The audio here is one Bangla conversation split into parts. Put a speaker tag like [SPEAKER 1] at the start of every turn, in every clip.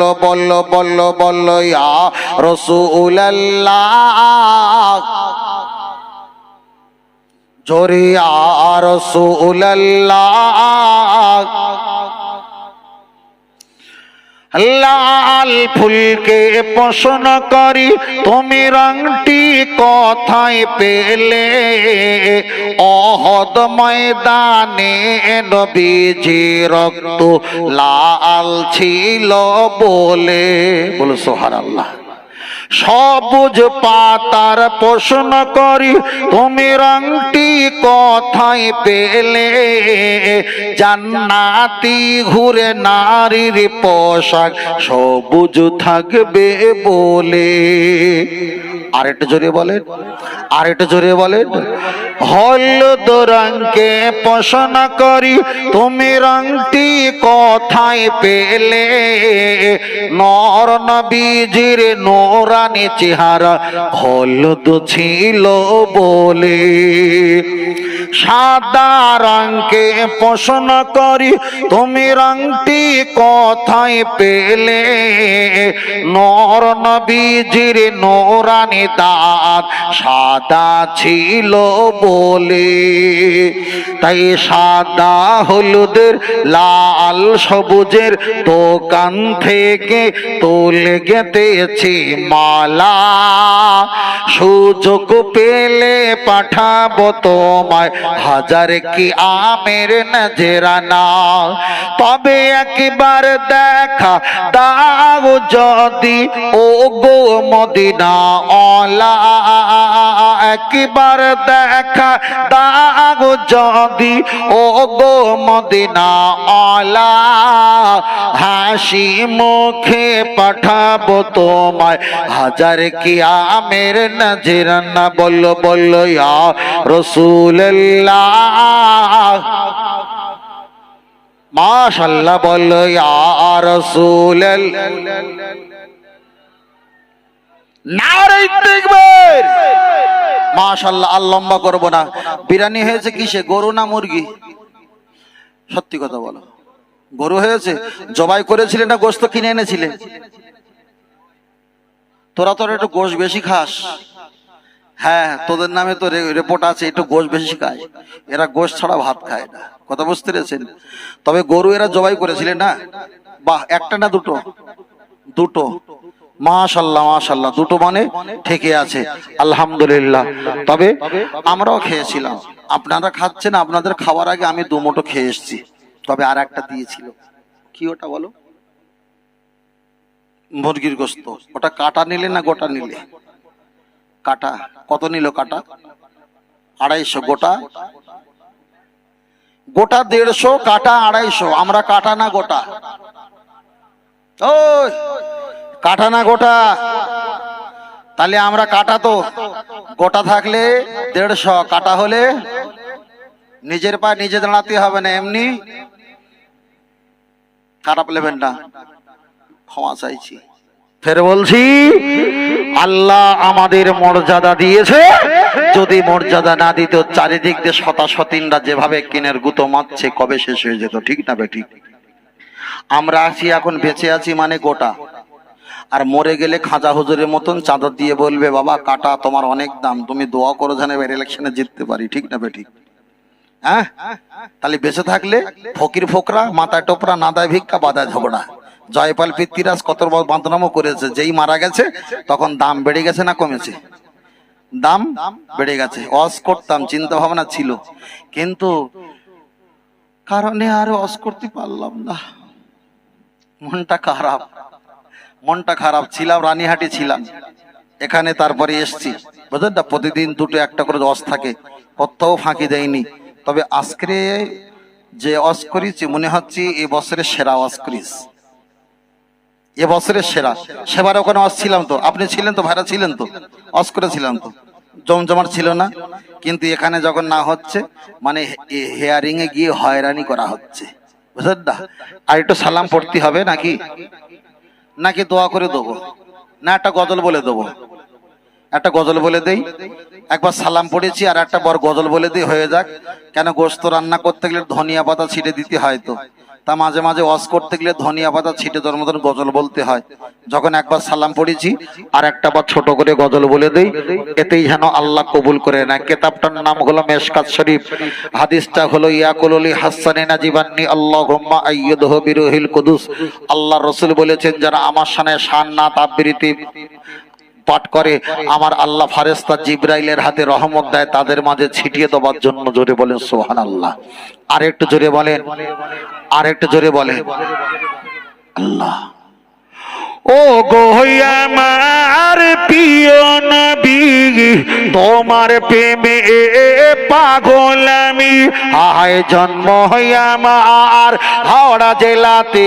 [SPEAKER 1] বলল বলল বলল বলল ইয়া রসুল্লাহ জোরে আর লাল ফুলকে পোষণ করি, তুমি রংটি কথায় পেলে? অহদ ময়দানে নবীজি রক্ত লাল ছিল বলে। বলো সোহার আল্লাহ সবুজ পাতার প্রশ্ন করি, তুমি রংটি কথাই পেলে? জান্নাতি ঘুরে নারীর পোশাক সবুজ থাকবে বলে। আরেকটা জোরে বলেন, আরেকটা জোরে বলেন। হলুদ রঙকে পোষণ করি, তুমি রংটি কথায় পেলে? নর নবীজির নোরানি চেহারা হলুদ ছিল বলে। সাদা রঙকে পছন্দ করি। তুমি রংটি কথায় পেলে? নর নবীজির নোরানি দাঁত সাদা ছিল বলে। তাই সাদা হলুদের, লাল সবুজের দোকান থেকে তুলে গেতেছি মালা। সুযোগ পেলে পাঠাবো তোমায় হাজার কি আমের নজরানা? তবে একবার দেখা দাও যদি ও গো মদিনা অলা একবার দেখা দাও যদি ও গো মদিনা অলা হাসি মুখে পাঠাবো তোমায়। হাজার কি আমের নজরানা? বলল বলল ইয়া মাশাল্লাহ ইয়া রসুল মাশাল্লাহ, আর লম্বা করব না। বিরিয়ানি হয়েছে কিসে? গরু না মুরগি? সত্যি কথা বলো। গরু হয়েছে? জবাই করেছিলে না গোস্ত কিনে এনেছিলে? তোরা তোর একটু গোশ বেশি খাস। হ্যাঁ তোদের নামে তো রিপোর্ট আছে, একটু গোশ বেশি খায়। এরা গোশ ছাড়া ভাত খায় না। কথা বুঝতে পেরেছেন? তবে গরু এরা জবাই করেছিলেন না? বাহ, একটা না দুটো? দুটো। মাশাল্লাহ মাশাল্লাহ, দুটো মানে ঠিকই আছে। আলহামদুলিল্লাহ। তবে আমরাও খেয়েছিলাম। আপনারা খাচ্ছেন, আপনাদের খাওয়ার আগে আমি দু মুঠো খেয়ে এসেছি। তবে আর একটা দিয়েছিল। কি ওটা বলো? মুরগির গোস্ত। ওটা কাটা নিলে না গোটা নিলে? কাটা? কত নিল কাটা? আড়াইশো গোটা? গোটা দেড়শো, কাটা আড়াইশো। আমরা কাটা না গোটা? ও কাটা না গোটা? তাহলে আমরা কাটা তো। গোটা থাকলে দেড়শো, কাটা হলে নিজের পা নিজে দাঁড়াতে হবে না, এমনি। খারাপ নেবেন না। ক্ষমা চাইছি। ফের বলছি, আল্লাহ আমাদের মর্যাদা দিয়েছে। যদি মর্যাদা না দিত, চারিদিক দিয়ে শতা শতিনরা যেভাবে কিনের গুতো মারছে, কবে শেষ হয়ে যেত, ঠিক না বেঠিক? আমরা আছি, এখন বেঁচে আছি মানে গোটা। আর মরে গেলে খাঁজা হুজুরের মতন চাদর দিয়ে বলবে, বাবা, কাটা তোমার অনেক দাম, তুমি দোয়া করো এবার ইলেকশনে জিততে পারি, ঠিক না বেঠিক? হ্যাঁ? তাহলে বেঁচে থাকলে ফকির ফোকরা, মাথায় টোপরা, নাদায় ভিক্ষা বাদায় ঝগড়া। জয়পাল পৃথ্বীরাজ কত বড় বাঁধনামও করেছে। যেই মারা গেছে, তখন দাম বেড়ে গেছে না কমেছে? দাম বেড়ে গেছে। অস করতাম চিন্তা ভাবনা ছিল। কিন্তু কারণে আর অস করতে পারলাম না। মনটা খারাপ। মনটা খারাপ। ছিলাম, রানীহাটি ছিলাম। এখানে তারপরে এসছি। বুঝলেন না প্রতিদিন দুটো একটা করে অস থাকে। কোথাও ফাঁকি দেয়নি। তবে আজকে যে অস করেছি মনে হচ্ছে এ বছরের সেরা অস করিস এ বছরের সেরা। সেবার ওখানে অস ছিলাম তো। আপনি ছিলেন তো, ভাইরা ছিলেন তো? অস করেছিলাম তো। জমজমাট ছিল না। কিন্তু এখানে যখন না হচ্ছে মানে হেয়ারিং এ গিয়ে হয়রানি করা হচ্ছে। বুঝলেন না? আর একটু সালাম পড়তে হবে নাকি? নাকি দোয়া করে দেবো? না, একটা গজল বলে দেবো। একটা গজল বলে দেই। একবার সালাম পড়েছি আর একটা বর গজল বলে দিই। হয়ে যাক। কেন গোস্ত রান্না করতে গেলে ধনিয়া পাতা ছিটে দিতে হয় তো? তা মাঝে মাঝে ওয়াজ করতে গেলে ধনিয়া পাতা ছিটে তোর মতন গজল বলতে হয়। যখন একবার সালাম পড়েছি, আর একটা বার ছোট করে গজল বলে দেই, এতেই যেন আল্লাহ কবুল করে না কেতাবটার নাম হলো মেশকাত শরীফ। হাদিসটা হলো ইয়াকুলি হাসানিনা জীবান্নি আল্লাহ হুম্মা আইয়ুদহু বিরুহিল কুদুস। আল্লাহ রসুল বলেছেন, যারা আমার সানে শান না তাবৃতি পাঠ করে, আমার আল্লাহ ফারেস্তা জিব্রাইলের হাতে রহমত দেয়, তাদের মাঝে ছিটিয়ে দেবার জন্য জোরে বলেন সোহান আল্লাহ আর একটু জোরে বলেন আর একটু জোরে বলেন। আল্লাহ।
[SPEAKER 2] ও গোয়ামার প্রিয় নবী, তোমার প্রেমে পাগল আমি।
[SPEAKER 1] আয় জন্ম আমার হাওড়া জেলাতে।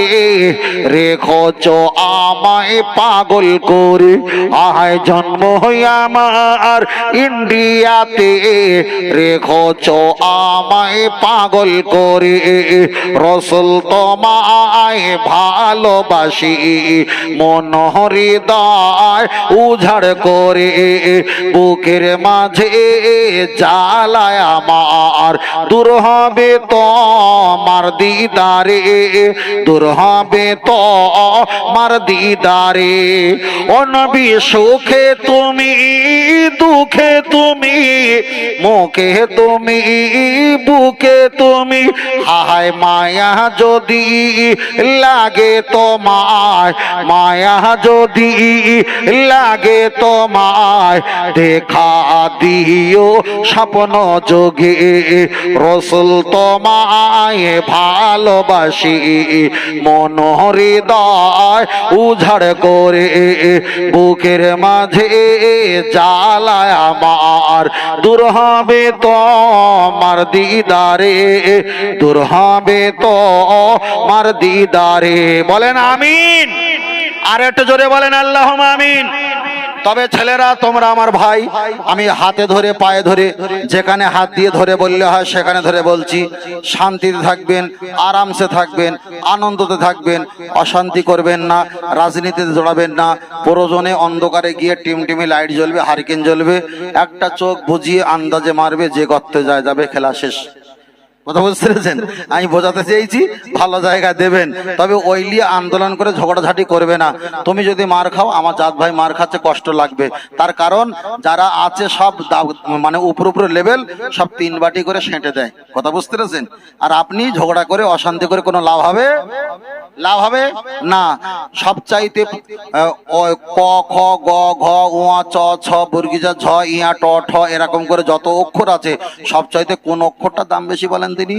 [SPEAKER 1] রেখোচ আমায় পাগল করে। আয় জন্ম আমার ইন্ডিয়াতে। রেখোচ আমায় পাগল করে। রসুল তোমায় ভালোবাসি। মন হৃদয় উঝাড় করে বুকের মাঝে জ্বালায় আমার। দূর হবে তো মার দিদারে, দূর হবে তো মার দিদারে। অনবি সুখে তুমি, দুঃখে তুমি, মুখে তুমি, বুকে তুমি, হায় মায়া যদি লাগে তোমায়, মায়া যদি লাগে তোমায়, দেখা দিও স্বপ্ন যোগে। রসুল তোমায় ভালোবাসি, মন হৃদয় উঝাড় করে, বুকের মাঝে জ্বালায় আমার। দূর হবে তো মার দিদারে, দূর হবে তো মার দিদারে। বলেন আমিন। আর একটু জোরে বলেন আল্লাহ আমিন। তবে ছেলেরা, তোমরা আমার ভাই, আমি হাতে ধরে, পায়ে ধরে, যেখানে হাত দিয়ে ধরে বললে হয়, সেখানে ধরে বলছি, শান্তিতে থাকবেন, আরামসে থাকবেন, আনন্দতে থাকবেন, অশান্তি করবেন না, রাজনীতিতে জড়াবেন না, প্রয়োজনে অন্ধকারে গিয়ে টিম টিমে লাইট জ্বলবে, হারিকেন জ্বলবে, একটা চোখ বুঝিয়ে আন্দাজে মারবে, যে গর্তে যায়, যাবে, খেলা শেষ। কথা বুঝতে পেরেছেন? আমি বোঝাতে চেয়েছি, ভালো জায়গা দেবেন। তবে ওই নিয়ে আন্দোলন করে ঝগড়াঝাটি করবে না। তুমি যদি মার খাও, আমার জাত ভাই মার খাচ্ছে, কষ্ট লাগবে। তার কারণ, যারা আছে সব মানে উপর উপর লেভেল, সব তিন বাটি করে সেঁটে দেয়। কথা বুঝতে পেরেছেন? আর আপনি ঝগড়া করে, অশান্তি করে কোনো লাভ হবে? লাভ হবে? না। সব চাইতে ক, খ, গ, ঘ উয়া চ, ছ, বর্গিজা, ঝ ইয়া ট, ঠ, এরকম করে যত অক্ষর আছে সব চাইতে কোন অক্ষরটা দাম বেশি বলেন তিনি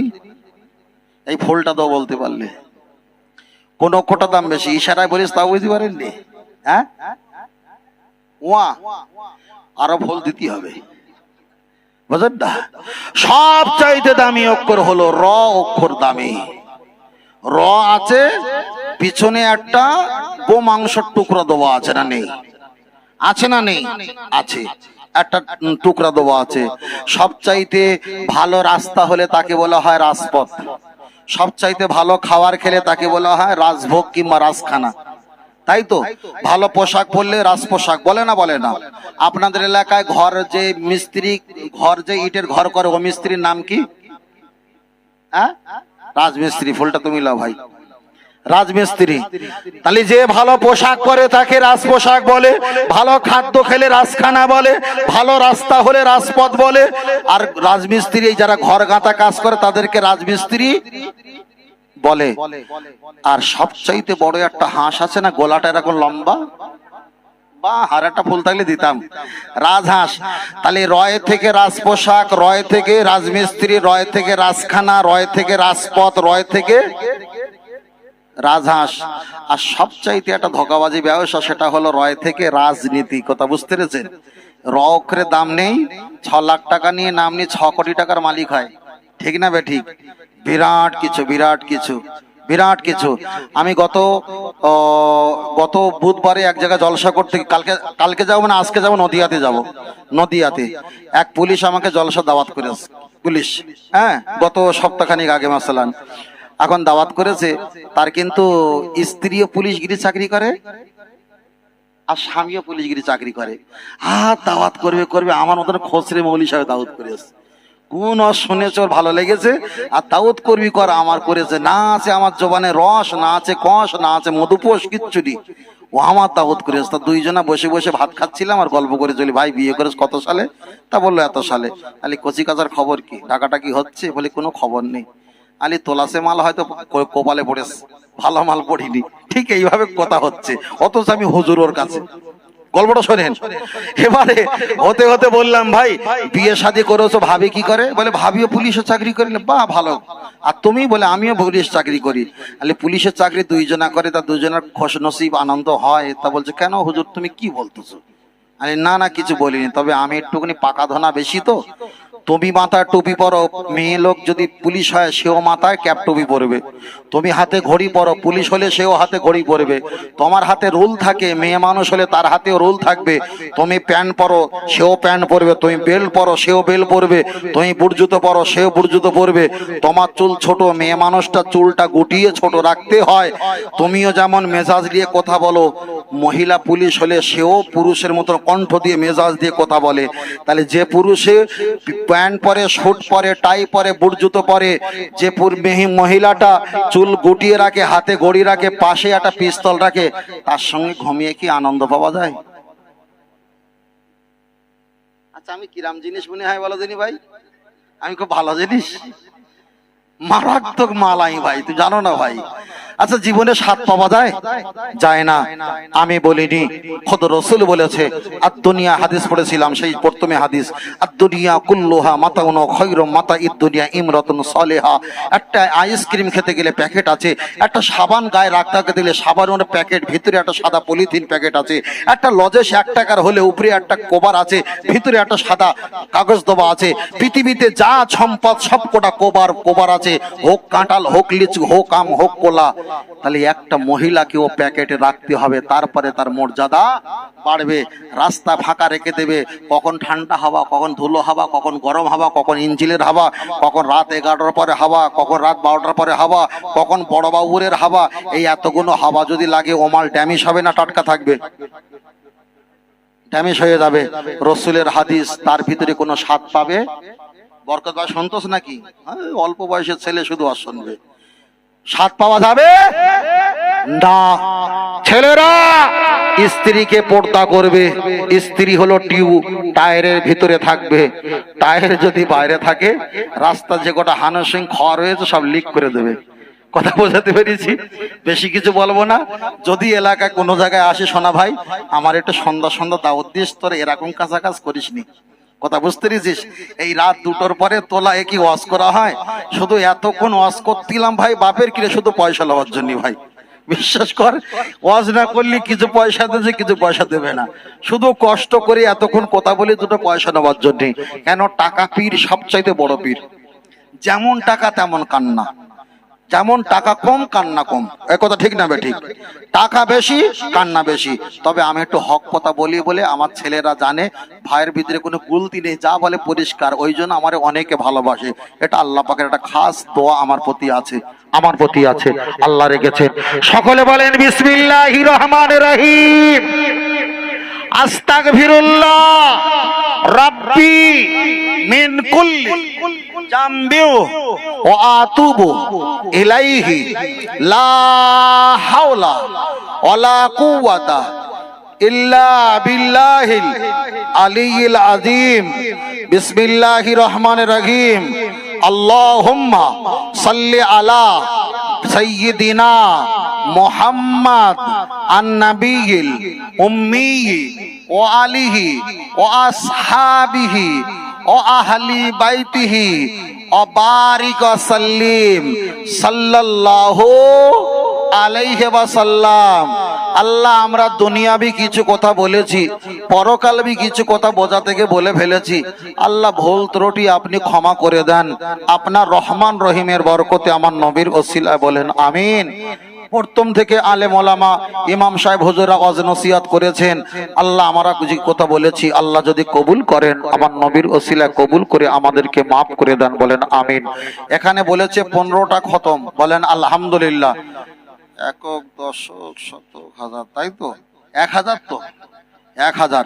[SPEAKER 1] এই ফুলটা তো বলতে পারলে। কোন অক্ষরটা দাম বেশি। ইশারায় বলিস তাও বুঝতে পারেননি? হ্যাঁ? উয়া। আরও দিতে হবে। বুঝলেন না? সব চাইতে দামি অক্ষর হলো র অক্ষর দামি। র আছে, পিছনে একটা গোমাংসর টুকরা দেওয়া আছে না নেই? আছে না নেই? আছে। একটা টুকরা দেওয়া আছে। সবচাইতে ভালো রাস্তা হলে তাকে বলা হয় রাজপথ। সবচাইতে ভালো খাবার খেলে তাকে বলা হয় রাজভোগ কিংবা রাজখানা। তাই তো? ভালো পোশাক পরলে রাজ পোশাক বলে না বলে না? আপনাদের এলাকায় ঘর যে মিস্ত্রি, ঘর যে ইটের ঘর করে, ও মিস্ত্রির নাম কি? হ্যাঁ? রাজমিস্ত্রি, ফুলটা তুমি লাও ভাই। রাজমিস্ত্রি। তাহলে যে ভালো পোশাক পরে তাকে রাজ পোশাক বলে, ভালো খাদ্য খেলে রাজখানা বলে, ভালো রাস্তা হলে রাজপথ বলে, আর রাজমিস্ত্রি যারা ঘর গাঁথা কাজ করে তাদেরকে রাজমিস্ত্রি বলে। আর সবচাইতে বড় একটা হাঁস আছে না, গোলাটা এরকম লম্বা? বা, আর একটা ফুল থাকলে দিতাম। রাজহাঁস। তাহলে রয় থেকে রাজ পোশাক রয় থেকে রাজমিস্ত্রি, রয় থেকে রাজখানা, রয় থেকে রাজপথ, রয় থেকে রাজহাঁস। আর সবচাইতে একটা ধোকাবাজি ব্যবসা সেটা হলো রয় থেকে রাজনীতি, কথা বুঝতে পেরেছেন? র দাম নেই, ছ লাখ টাকা নিয়ে নাম নিয়ে ছ কোটি টাকার মালিক হয়। ঠিক না বে ঠিক? বিরাট কিছু বিরাট কিছু বিরাট কিছু। আমি গত গত বুধবারে এক জায়গায় জলসা করতে, কালকে কালকে যাব না, আজকে যাব, নদিয়াতে যাব। নদিয়াতে। এক পুলিশ আমাকে জলসা দাওয়াত করেছে, পুলিশ। হ্যাঁ গত সপ্তাহখানিক আগে মাসালান। এখন দাওয়াত করেছে, তার কিন্তু স্ত্রীও পুলিশগিরি চাকরি করে আর স্বামীও পুলিশগিরি চাকরি করে। আর দাওয়াত করবে করবে, আমার মতন খসরে মৌলি সাহেব দাওয়াত করেছে। কোন শুনেছ, ভালো লেগেছে। আর তাওত করবি কর, আমার করেছে। না আছে আমার জবানে রস, না আছে কষ, না আছে মধুপোষ কিচ্ছু নেই ও আমার তাওত করেছে। তা দুইজনা বসে বসে ভাত খাচ্ছিলাম আর গল্প করে চলি, ভাই, বিয়ে করেছ কত সালে? তা বলল, এত সালে। আলি কচি কাচার খবর কি? টাকাটা কি হচ্ছে বলে কোনো খবর নেই। আলি তোলাসে মাল হয়তো কপালে পড়েছে। ভালো মাল পড়িনি। ঠিক এইভাবে কথা হচ্ছে। অথচ আমি হুজুর ওর কাছে। গল্পটা শোনেন। এবারে হতে হতে বললাম, ভাই, বিয়ে শাদি করেছ, ভাবি কি করে? বলে, ভাবিও পুলিশের চাকরি করে বা ভালো। আর তুমি? বলে, আমিও পুলিশ চাকরি করি। আলে পুলিশের চাকরি দুইজনা করে, তা দুজনের খোশ নসিব আনন্দ হয়? তা বলছে, কেন হুজুর, তুমি কি বলতেছো? আরে, না না, কিছু বলিনি। তবে আমি একটুখানি পাকা ধনা বেশি তো। তুমি মাথায় টুপি পরো, মেয়ে লোক যদি পুলিশ হয়, সেও মাথায় ক্যাপ টুপি পরবে। তুমি হাতে ঘড়ি পরো, পুলিশ হলে সেও হাতে ঘড়ি পরবে। তোমার হাতে রুল থাকে, মেয়ে মানুষ হলে তার হাতেও রুল থাকবে। তুমি প্যান্ট পরো, সেও প্যান্ট পরবে। তুমি বেল্ট পরো, সেও বেল্ট পরবে। তুমি বুটজুতো পরো, সেও বুটজুতো পরবে। তোমার চুল ছোট, মেয়ে মানুষটা চুলটা গুটিয়ে ছোট রাখতে হয়। তুমিও যেমন মেজাজ দিয়ে কথা বলো, মহিলা পুলিশ হলে সেও পুরুষের মতো কণ্ঠ দিয়ে মেজাজ দিয়ে কথা বলে। তাহলে যে পুরুষে প্যান্ট পরে, শুট পরে, টাই পরে, বুট জুতো পরে, যে মহিলাটা চুল গুটিয়ে রাখে, হাতে ঘড়ি রাখে, পাশে একটা পিস্তল রাখে, তার সঙ্গে ঘুমিয়ে কি আনন্দ পাওয়া যায়? আচ্ছা আমি কিরাম জিনিস মনে হয় বলো জানি ভাই? আমি খুব ভালো জিনিস। মারাত্মক মাল আমি ভাই তুই জানো না ভাই। আচ্ছা জীবনে স্বাদ পাওয়া যায়? যায় না। আমি বলিনি, খোদ রসুল বলেছে আর দুনিয়া হাদিস পড়েছিলাম, সেই প্রথমে হাদিস আর দুনিয়া কুল্লোহা মাতা উন খৈর মাতা ঈদ দুনিয়া ইমরতন সলেহা। একটা আইসক্রিম খেতে গেলে প্যাকেট আছে, একটা সাবান গায়ে রাখতে দিলে সাবানের প্যাকেট, ভিতরে একটা সাদা পলিথিন প্যাকেট আছে, একটা লজেস এক টাকার হলে উপরে একটা কোবার আছে, ভিতরে একটা সাদা কাগজ দেওয়া আছে, পৃথিবীতে যা সম্পদ সব কোটা কোবার কোবার আছে, হোক কাঁঠাল, হোক লিচু, হোক আম, হোক কোলা। তাহলে একটা মহিলাকে ও প্যাকেটে রাখতে হবে তারপরে তার মর্যাদা বাড়বে। রাস্তা ফাঁকা রেখে দেবে কখন ঠান্ডা হাওয়া কখন ধুলো হাওয়া কখন গরম হাওয়া কখন ইঞ্জিলের হাওয়া কখন রাত এগারোটার পরে হাওয়া কখন রাত বারোটার পরে হাওয়া কখন বড় বাবুরের হাওয়া এই এতগুলো হাওয়া যদি লাগে ওমাল ড্যামেজ হবে না টাটকা থাকবে? ড্যামেজ হয়ে যাবে। রসুলের হাদিস তার ভিতরে কোনো স্বাদ পাবে? বরকত ভাই সন্তোষ নাকি? হ্যাঁ, অল্প বয়সের ছেলে শুধু শুনবে। স্বাদ পাওয়া যাবে? না। ছেলেরা, স্ত্রীকে পর্দা করবে। স্ত্রী হলো টিউ টায়ারের ভিতরে থাকবে। টায়ার যদি বাইরে থাকে রাস্তা যে কটা হানসিং খড় রয়েছে, সব লিক করে দেবে। কথা বোঝাতে পেরেছি? বেশি কিছু বলব না। যদি এলাকায় কোনো জায়গায় আসে সোনা ভাই, আমার একটু সন্ধ্যা সন্ধ্যা দাওয়াত দিস তোর এরকম কাছাকাছ করিসনি। কথা বুঝতে পেরেছিস? এই রাত দুটোর পরে তোলা একই ওয়াশ করা হয়? শুধু এতক্ষণ ওয়াশ করতিলাম ভাই, বাপের কিরে শুধু পয়সা লওয়ার জন্য ভাই। বিশ্বাস কর, ওয়াজ না করলে কিছু পয়সা দেবে, কিছু পয়সা দেবে না। শুধু কষ্ট করে এতক্ষণ কথা বলে দুটো পয়সা নেওয়ার জন্য। কেন টাকা পীর সবচাইতে বড় পীর? যেমন টাকা তেমন কান্না। যেমন টাকা কম, কান্না কম। এ কথা ঠিক না ঠিক? টাকা বেশি, কান্না বেশি। তবে আমি একটু হক কথা বলি বলে আমার ছেলেরা জানে, ভাইয়ের ভিতরে কোনো গুলতি নেই, যা বলে পরিষ্কার। ওই জন্য আমার অনেকে ভালোবাসে। এটা আল্লাহ পাকের একটা খাস দোয়া আমার প্রতি আছে, আমার প্রতি আছে। আল্লাহ রেখেছে
[SPEAKER 2] সকলে বলেন, বিসমিল্লাহি রহমান রহিম। আস্তাগফিরুল্লাহ। রাব্বি মিন কুল্লি। জামবিউ।
[SPEAKER 1] ও আতুবু ইলাইহি, লা হাওলা ওয়ালা কুওয়াতা ইল্লা বিল্লাহিল আলিয়্যিল আযীম। বিসমিল্লাহির রহমানির রহিম। আল্লাহুম্মা সাল্লি আলা সাইয়্যিদিনা মুহাম্মদ আন-নাবিয়্যিল উম্মি ও আলিহি ও আসহাবিহি ও বাইতিহি সাল্লিম আল্লাহ, আমরা দুনিয়া দুনিয়াবি কিছু কথা বলেছি, পরকালবি কিছু কথা বোঝা থেকে বলে ফেলেছি। আল্লাহ, ভুল ত্রুটি আপনি ক্ষমা করে দেন। আপনার রহমান রহিমের বরকতে আমার নবীর ওসিলায় বলেন, আমিন। প্রথম থেকে আলেম ওলামা ইমাম সাহেব হুজুরা অজ নসিয়াত করেছেন। আল্লাহ আমরা যে কথা বলেছি, আল্লাহ যদি কবুল করেন, আমার নবীর ওসিলা কবুল করে আমাদেরকে মাফ করে দেন বলেন, আমিন। এখানে বলেছে পনেরোটা খতম, বলেন আলহামদুলিল্লাহ। একক, দশক, শতক, হাজার, তাই তো? এক হাজার তো? এক হাজার।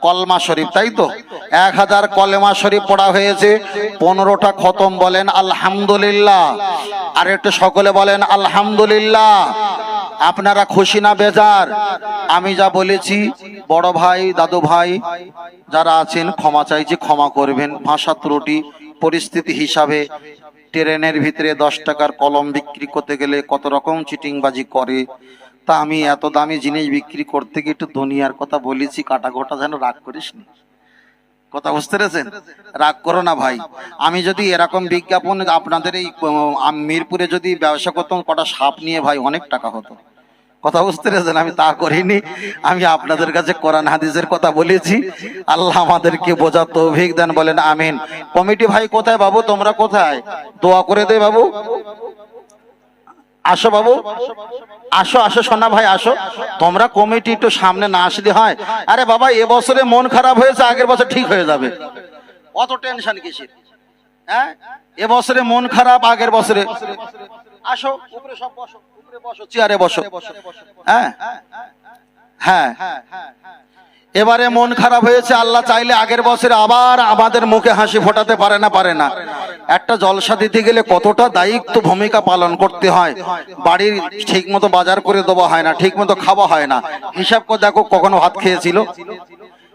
[SPEAKER 1] কলমা শরীফ, তাই তো? এক হাজার কলেমা শরীফ পড়া হয়েছে। পনেরোটা খতম বলেন, আলহামদুলিল্লাহ। আর একটু সকলে বলেন, আলহামদুলিল্লাহ। আপনারা খুশি না বেজার? আমি যা বলেছি, বড় ভাই, দাদু ভাই, যারা আছেন, ক্ষমা চাইছি, ক্ষমা করবেন। ভাষা ত্রুটি, পরিস্থিতি হিসাবে ট্রেনের ভিতরে দশ টাকার কলম বিক্রি করতে গেলে কত রকম চিটিংবাজি করে। তা আমি এত দামি জিনিস বিক্রি করতে গিয়ে একটু দুনিয়ার কথা বলেছি কাটা গোটা যেন রাগ করিস নি। কথা বুঝতে পেরেছেন? রাগ করো না ভাই। আমি যদি এরকম বিজ্ঞাপন আপনাদের এই মিরপুরে যদি ব্যবসা করতাম, কটা সাপ নিয়ে ভাই অনেক টাকা হতো। কথা বুঝতে পেরেছেন? আমি তা করিনি। আমি আপনাদের কাছে কোরআন হাদিসের কথা বলেছি। আল্লাহ আমাদেরকে বোঝা তৌফিক দেন, বলেন আমিন। কমিটি ভাই কোথায় বাবু? তোমরা কোথায়? দোয়া করে দে বাবু। আসো বাবু। আসো আসো, সোনা ভাই, আসো। তোমরা কমিটি একটু সামনে না আসলে হয়। আরে বাবা এবছরে মন খারাপ হয়েছে, আগের বছর ঠিক হয়ে যাবে। অত টেনশন কিসের? হ্যাঁ? এবছরে মন খারাপ, আগের বছরে। আসো, উপরে সব বসো, উপরে বসো, চেয়ারে বসো। হ্যাঁ? হ্যাঁ। এবারে মন খারাপ হয়েছে, আল্লাহ চাইলে আগের বছরে আবার আমাদের মুখে হাসি ফোটাতে পারে না পারে না। একটা জলসা দিতে গেলে কতটা দায়িত্ব ভূমিকা পালন করতে হয়? বাড়ির ঠিক মতো বাজার করে দেওয়া হয় না ঠিক মতো খাওয়া হয় না। হিসাব করে দেখো কখনো ভাত খেয়েছিল?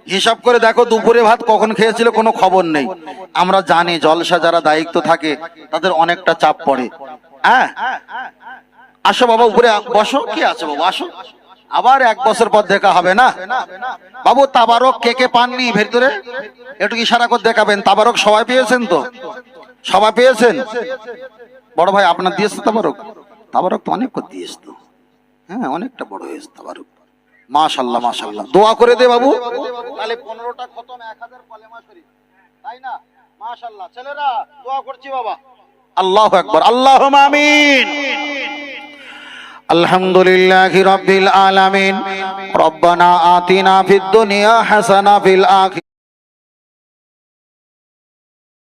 [SPEAKER 1] হিসাব করে দেখো দুপুরে ভাত কখন খেয়েছিল কোনো খবর নেই। আমরা জানি জলসা যারা দায়িত্ব থাকে, তাদের অনেকটা চাপ পড়ে। হ্যাঁ? আসো বাবা, উপরে বসো। কি আছে বাবু? আসো। আবার এক বছর পর দেখা হবে না? বাবু, তাবারক কে কে পাননি ভেতরে? একটু ইশারা করে দেখাবেন। তাবারক সবাই পেয়েছেন তো? সবাই পেয়েছেন বড় ভাই আপনার দিয়েছে তাবারক তাবারক তো অনেক করে দিয়েছে তো হ্যাঁ অনেকটা বড় হয়েছে তাবারক মাশাল্লাহ মাশাল্লাহ দোয়া করে দে বাবু তাহলে পনেরোটা খতম এক হাজার কলেমা শরীফ তাই না মাশাল্লাহ ছেলেরা দোয়া করছি বাবা আল্লাহ একবার আল্লাহ আমিন الحمد لله رب العالمين ربنا آتنا في الدنيا حسنة في الآخرة